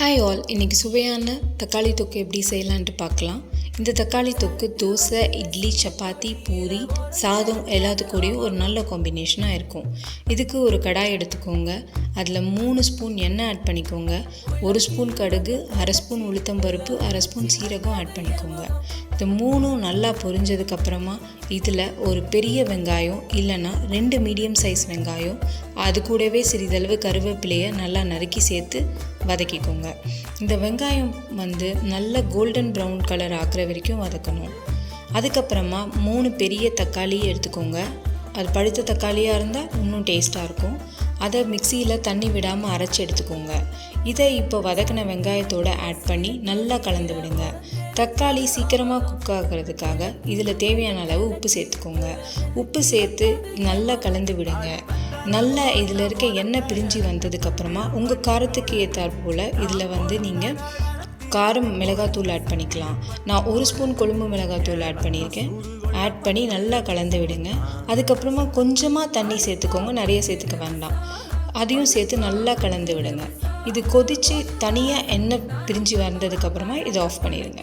Hi all இன்றைக்கி சுவையான தக்காளி தொக்கு எப்படி செய்யலான்ட்டு பார்க்கலாம். இந்த தக்காளி தொக்கு தோசை இட்லி சப்பாத்தி பூரி சாதம் எல்லாத்துக்கூடையும் ஒரு நல்ல காம்பினேஷனாக இருக்கும். இதுக்கு ஒரு கடாய் எடுத்துக்கோங்க. அதில் மூணு ஸ்பூன் எண்ணெய் ஆட் பண்ணிக்கோங்க. ஒரு ஸ்பூன் கடுகு அரை ஸ்பூன் உளுத்தம்பருப்பு அரை ஸ்பூன் சீரகம் ஆட் பண்ணிக்கோங்க. இந்த மூணும் நல்லா பொரிஞ்சதுக்கப்புறமா இதில் ஒரு பெரிய வெங்காயம் இல்லைன்னா ரெண்டு மீடியம் சைஸ் வெங்காயம். அது கூடவே சிறிதளவு கருவேப்பிலையை நல்லா நறுக்கி சேர்த்து வதக்கிக்கோங்க. இந்த வெங்காயம் வந்து நல்ல கோல்டன் ப்ரௌன் கலர் ஆக்குற வரைக்கும் வதக்கணும். அதுக்கப்புறமா மூணு பெரிய தக்காளி எடுத்துக்கோங்க. அது பழுத்த தக்காளியாக இருந்தால் இன்னும் டேஸ்ட்டாக இருக்கும். அதை மிக்சியில் தண்ணி விடாமல் அரைச்சி எடுத்துக்கோங்க. இதை இப்போ வதக்கின வெங்காயத்தோடு ஆட் பண்ணி நல்லா கலந்து விடுங்க. தக்காளி சீக்கிரமாக குக் ஆகிறதுக்காக இதில் தேவையான அளவு உப்பு சேர்த்துக்கோங்க. உப்பு சேர்த்து நல்லா கலந்து விடுங்க. நல்லா இதில் இருக்க எண்ணெய் பிரிஞ்சு வந்ததுக்கப்புறமா உங்கள் காரத்துக்கு ஏற்றாற் போல் இதில் வந்து நீங்கள் காரம் மிளகாத்தூள் ஆட் பண்ணிக்கலாம். நான் ஒரு ஸ்பூன் கொழும்பு மிளகாத்தூள் ஆட் பண்ணியிருக்கேன். ஆட் பண்ணி நல்லா கலந்து விடுங்க. அதுக்கப்புறமா கொஞ்சமாக தண்ணி சேர்த்துக்கோங்க. நிறைய சேர்த்துக்க வேண்டாம். அதையும் சேர்த்து நல்லா கலந்து விடுங்க. இது கொதித்து தனியாக எண்ணெய் பிரிஞ்சு வந்ததுக்கப்புறமா இதை ஆஃப் பண்ணிடுங்க